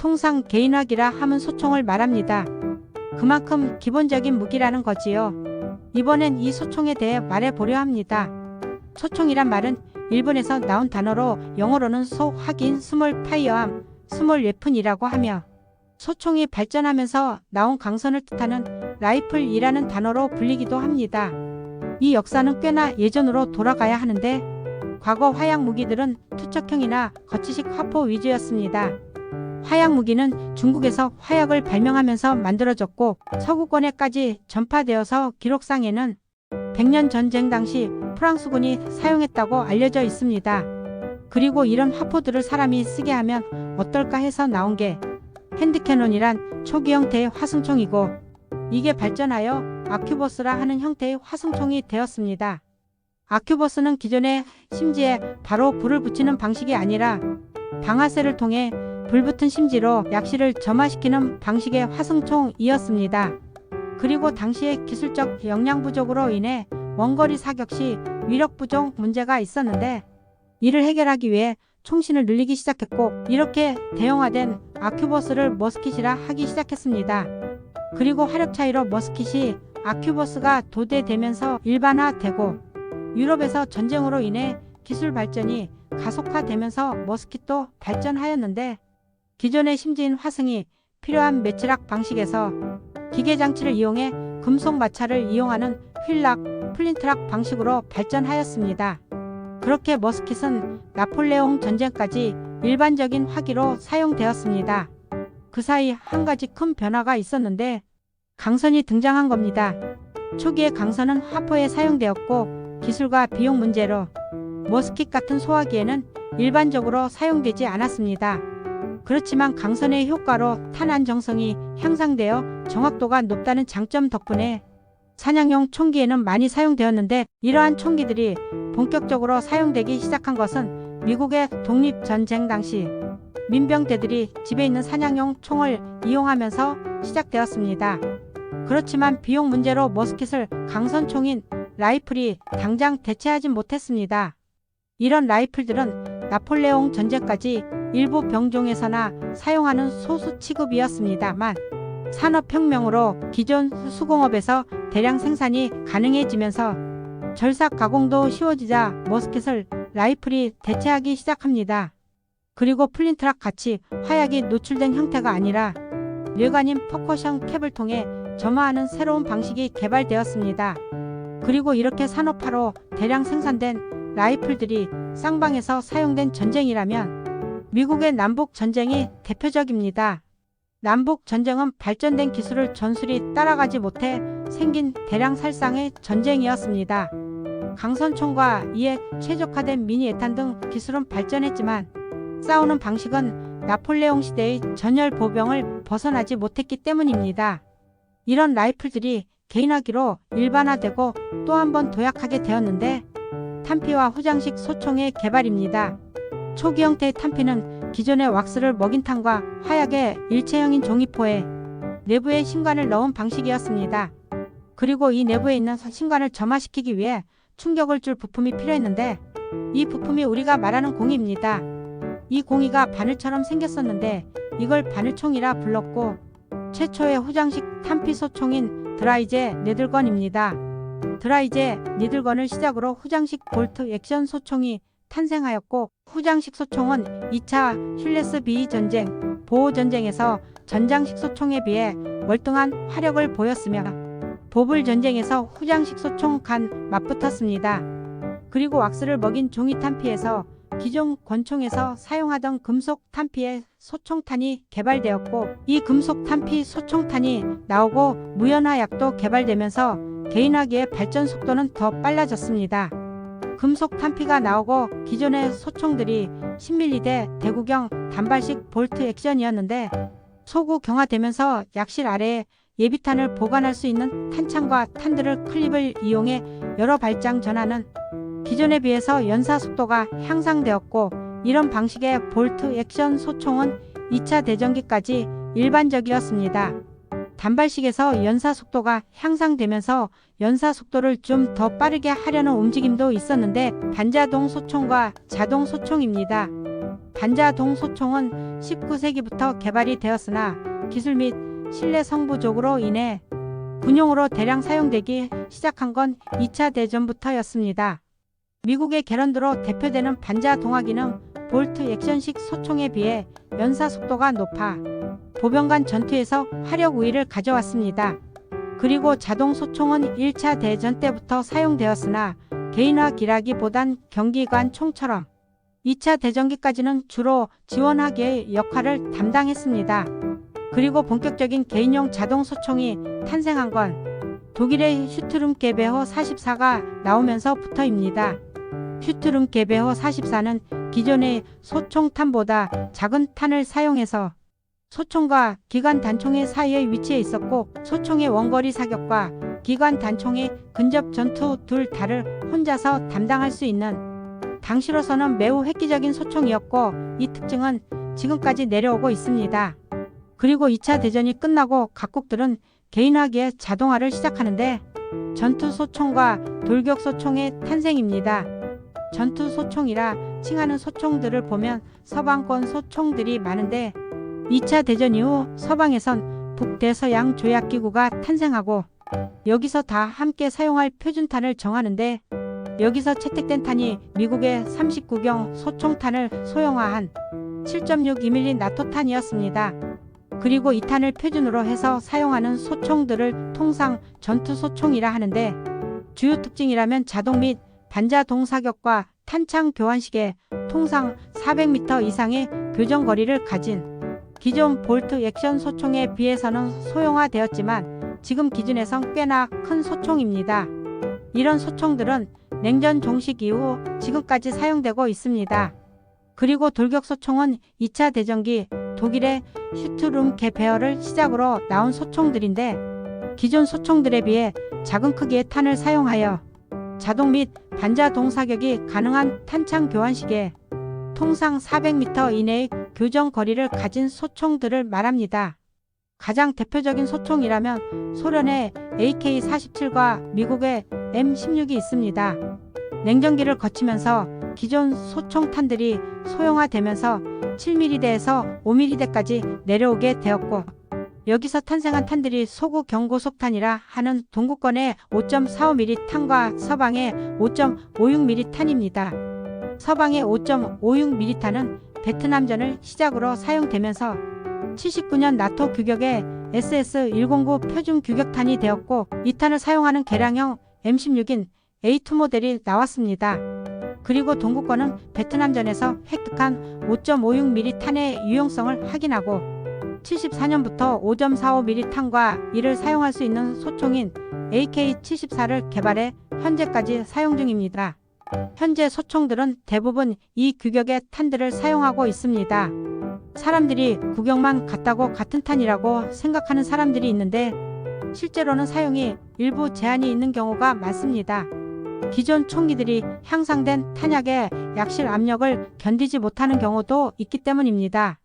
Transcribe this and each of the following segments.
통상 개인화기라 함은 소총을 말합니다. 그만큼 기본적인 무기라는 거지요. 이번엔 이 소총에 대해 말해보려 합니다. 소총이란 말은 일본에서 나온 단어로 영어로는 소 확인 스몰 파이어암 스몰 웨픈이라고 하며 소총이 발전하면서 나온 강선을 뜻하는 라이플이라는 단어로 불리기도 합니다. 이 역사는 꽤나 예전으로 돌아가야 하는데 과거 화약 무기들은 투척형이나 거치식 화포 위주였습니다. 화약 무기는 중국에서 화약을 발명하면서 만들어졌고 서구권에까지 전파되어서 기록상에는 100년 전쟁 당시 프랑스군이 사용했다고 알려져 있습니다. 그리고 이런 화포들을 사람이 쓰게 하면 어떨까 해서 나온 게 핸드캐논이란 초기 형태의 화승총이고 이게 발전하여 아큐버스라 하는 형태의 화승총이 되었습니다. 아큐버스는 기존의 심지에 바로 불을 붙이는 방식이 아니라 방아쇠를 통해 불붙은 심지로 약실을 점화시키는 방식의 화승총이었습니다. 그리고 당시의 기술적 역량 부족으로 인해 원거리 사격 시 위력 부족 문제가 있었는데 이를 해결하기 위해 총신을 늘리기 시작했고 이렇게 대형화된 아큐버스를 머스킷이라 하기 시작했습니다. 그리고 화력 차이로 머스킷이 아큐버스가 도대되면서 일반화되고 유럽에서 전쟁으로 인해 기술 발전이 가속화되면서 머스킷도 발전하였는데 기존의 심지인 화승이 필요한 매치락 방식에서 기계 장치를 이용해 금속 마찰을 이용하는 휠락, 플린트락 방식으로 발전하였습니다. 그렇게 머스킷은 나폴레옹 전쟁까지 일반적인 화기로 사용되었습니다. 그 사이 한 가지 큰 변화가 있었는데 강선이 등장한 겁니다. 초기에 강선은 화포에 사용되었고 기술과 비용 문제로 머스킷 같은 소화기에는 일반적으로 사용되지 않았습니다. 그렇지만 강선의 효과로 탄환 정성이 향상되어 정확도가 높다는 장점 덕분에 사냥용 총기에는 많이 사용되었는데 이러한 총기들이 본격적으로 사용되기 시작한 것은 미국의 독립전쟁 당시 민병대들이 집에 있는 사냥용 총을 이용하면서 시작되었습니다. 그렇지만 비용 문제로 머스킷을 강선총인 라이플이 당장 대체하지 못했습니다. 이런 라이플들은 나폴레옹 전쟁까지 일부 병종에서나 사용하는 소수 취급이었습니다만 산업혁명으로 기존 수공업에서 대량 생산이 가능해지면서 절삭 가공도 쉬워지자 머스킷을 라이플이 대체하기 시작합니다. 그리고 플린트락 같이 화약이 노출된 형태가 아니라 뇌관인 퍼커션 캡을 통해 점화하는 새로운 방식이 개발되었습니다. 그리고 이렇게 산업화로 대량 생산된 라이플들이 쌍방에서 사용된 전쟁이라면 미국의 남북 전쟁이 대표적입니다. 남북 전쟁은 발전된 기술을 전술이 따라가지 못해 생긴 대량 살상의 전쟁이었습니다. 강선총과 이에 최적화된 미니 에탄 등 기술은 발전했지만 싸우는 방식은 나폴레옹 시대의 전열 보병을 벗어나지 못했기 때문입니다. 이런 라이플들이 개인화기로 일반화되고 또 한 번 도약하게 되었는데 탄피와 후장식 소총의 개발입니다. 초기 형태의 탄피는 기존의 왁스를 먹인 탄과 화약의 일체형인 종이포에 내부에 신관을 넣은 방식이었습니다. 그리고 이 내부에 있는 신관을 점화시키기 위해 충격을 줄 부품이 필요했는데 이 부품이 우리가 말하는 공이입니다. 이 공이가 바늘처럼 생겼었는데 이걸 바늘총이라 불렀고 최초의 후장식 탄피 소총인 드라이제 니들건입니다. 드라이제 니들건을 시작으로 후장식 볼트 액션 소총이 탄생하였고 후장식 소총은 2차 힐레스 비 전쟁, 보호 전쟁에서 전장식 소총에 비해 월등한 화력을 보였으며 보불 전쟁에서 후장식 소총 간 맞붙었습니다. 그리고 왁스를 먹인 종이 탄피에서 기존 권총에서 사용하던 금속 탄피의 소총탄이 개발되었고 이 금속 탄피 소총탄이 나오고 무연화약도 개발되면서 개인화기의 발전 속도는 더 빨라졌습니다. 금속 탄피가 나오고 기존의 소총들이 10mm대 대구경 단발식 볼트 액션이었는데 소구 경화되면서 약실 아래에 예비탄을 보관할 수 있는 탄창과 탄들을 클립을 이용해 여러 발장 전하는 기존에 비해서 연사 속도가 향상되었고 이런 방식의 볼트 액션 소총은 2차 대전기까지 일반적이었습니다. 단발식에서 연사 속도가 향상되면서 연사 속도를 좀 더 빠르게 하려는 움직임도 있었는데 반자동 소총과 자동 소총입니다. 반자동 소총은 19세기부터 개발이 되었으나 기술 및 실내 성부족으로 인해 군용으로 대량 사용되기 시작한 건 2차 대전부터였습니다. 미국의 개런드로 대표되는 반자 동화기는 볼트 액션식 소총에 비해 연사 속도가 높아 보병 간 전투에서 화력 우위를 가져왔습니다. 그리고 자동 소총은 1차 대전 때부터 사용되었으나 개인화 기라기보단 경기관 총처럼 2차 대전기까지는 주로 지원하기의 역할을 담당했습니다. 그리고 본격적인 개인용 자동 소총이 탄생한 건 독일의 슈트룸 게베호 44가 나오면서부터입니다. 슈트룸 게베호 44는 기존의 소총탄보다 작은 탄을 사용해서 소총과 기관 단총의 사이에 위치해 있었고 소총의 원거리 사격과 기관 단총의 근접 전투 둘 다를 혼자서 담당할 수 있는 당시로서는 매우 획기적인 소총이었고 이 특징은 지금까지 내려오고 있습니다. 그리고 2차 대전이 끝나고 각국들은 개인화기의 자동화를 시작하는데 전투 소총과 돌격 소총의 탄생입니다. 전투 소총이라 칭하는 소총들을 보면 서방권 소총들이 많은데 2차 대전 이후 서방에선 북대서양 조약기구가 탄생하고 여기서 다 함께 사용할 표준탄을 정하는데 여기서 채택된 탄이 미국의 39경 소총탄을 소형화한 7.62mm 나토탄이었습니다. 그리고 이 탄을 표준으로 해서 사용하는 소총들을 통상 전투 소총이라 하는데 주요 특징이라면 자동 및 반자 동 사격과 탄창 교환식에 통상 400m 이상의 교전 거리를 가진 기존 볼트 액션 소총에 비해서는 소형화되었지만 지금 기준에선 꽤나 큰 소총입니다. 이런 소총들은 냉전 종식 이후 지금까지 사용되고 있습니다. 그리고 돌격 소총은 2차 대전기 독일의 슈트룸 개페어를 시작으로 나온 소총들인데 기존 소총들에 비해 작은 크기의 탄을 사용하여 자동 및 반자 동 사격이 가능한 탄창 교환식에 통상 400m 이내의 교전 거리를 가진 소총들을 말합니다. 가장 대표적인 소총이라면 소련의 AK-47과 미국의 M16이 있습니다. 냉전기를 거치면서 기존 소총탄들이 소형화되면서 7mm대에서 5mm대까지 내려오게 되었고 여기서 탄생한 탄들이 소구 경고속탄이라 하는 동구권의 5.45mm 탄과 서방의 5.56mm 탄입니다. 서방의 5.56mm 탄은 베트남전을 시작으로 사용되면서 79년 나토 규격의 SS-109 표준 규격탄이 되었고 이 탄을 사용하는 개량형 M16인 A2 모델이 나왔습니다. 그리고 동구권은 베트남전에서 획득한 5.56mm 탄의 유용성을 확인하고 74년부터 5.45mm 탄과 이를 사용할 수 있는 소총인 AK-74를 개발해 현재까지 사용 중입니다. 현재 소총들은 대부분 이 규격의 탄들을 사용하고 있습니다. 사람들이 구경만 같다고 같은 탄이라고 생각하는 사람들이 있는데 실제로는 사용이 일부 제한이 있는 경우가 많습니다. 기존 총기들이 향상된 탄약의 약실 압력을 견디지 못하는 경우도 있기 때문입니다.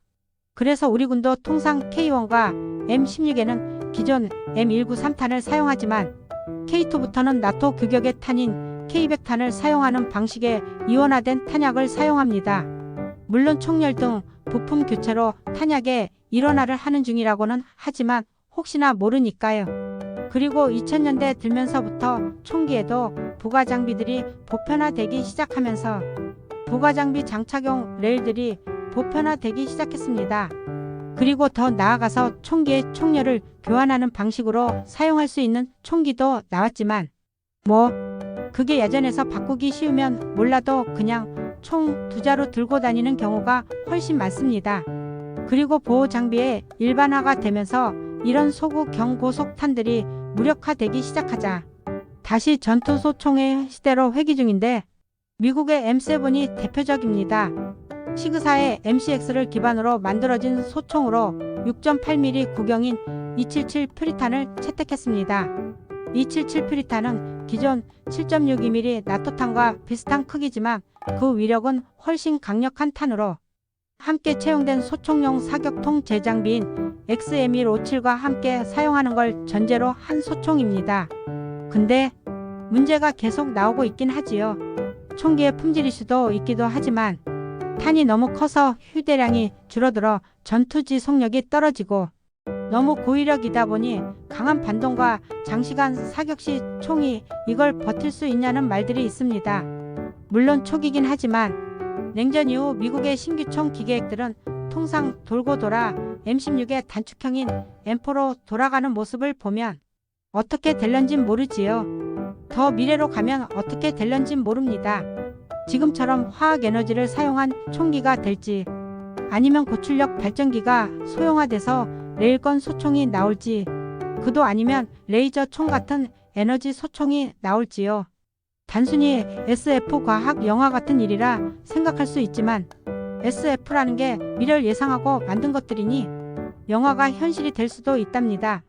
그래서 우리 군도 통상 K1과 M16에는 기존 M193 탄을 사용하지만 K2부터는 나토 규격의 탄인 K100탄을 사용하는 방식의 이원화된 탄약을 사용합니다. 물론 총열 등 부품 교체로 탄약의 일원화를 하는 중이라고는 하지만 혹시나 모르니까요. 그리고 2000년대 들면서부터 총기에도 부가 장비들이 보편화되기 시작하면서 부가 장비 장착용 레일들이 보편화되기 시작했습니다. 그리고 더 나아가서 총기의 총열을 교환하는 방식으로 사용할 수 있는 총기도 나왔지만 뭐 그게 예전에서 바꾸기 쉬우면 몰라도 그냥 총 두 자루 들고 다니는 경우가 훨씬 많습니다. 그리고 보호 장비의 일반화가 되면서 이런 소구 경고속탄들이 무력화되기 시작하자 다시 전투 소총의 시대로 회귀 중인데 미국의 M7이 대표적입니다. 시그사의 MCX를 기반으로 만들어진 소총으로 6.8mm 구경인 277 프리탄을 채택했습니다. 277 프리탄은 기존 7.62mm 나토탄과 비슷한 크기지만 그 위력은 훨씬 강력한 탄으로 함께 채용된 소총용 사격통 재장비인 XM157과 함께 사용하는 걸 전제로 한 소총입니다. 근데 문제가 계속 나오고 있긴 하지요. 총기의 품질일 수도 있기도 하지만 탄이 너무 커서 휴대량이 줄어들어 전투지 속력이 떨어지고 너무 고위력이다 보니 강한 반동과 장시간 사격 시 총이 이걸 버틸 수 있냐는 말들이 있습니다. 물론 초기긴 하지만 냉전 이후 미국의 신규 총 기계획들은 통상 돌고 돌아 M16의 단축형인 M4로 돌아가는 모습을 보면 어떻게 될런진 모르지요. 더 미래로 가면 어떻게 될런진 모릅니다. 지금처럼 화학 에너지를 사용한 총기가 될지 아니면 고출력 발전기가 소형화돼서 레일건 소총이 나올지 그도 아니면 레이저 총 같은 에너지 소총이 나올지요. 단순히 SF 과학 영화 같은 일이라 생각할 수 있지만 SF라는 게 미래를 예상하고 만든 것들이니 영화가 현실이 될 수도 있답니다.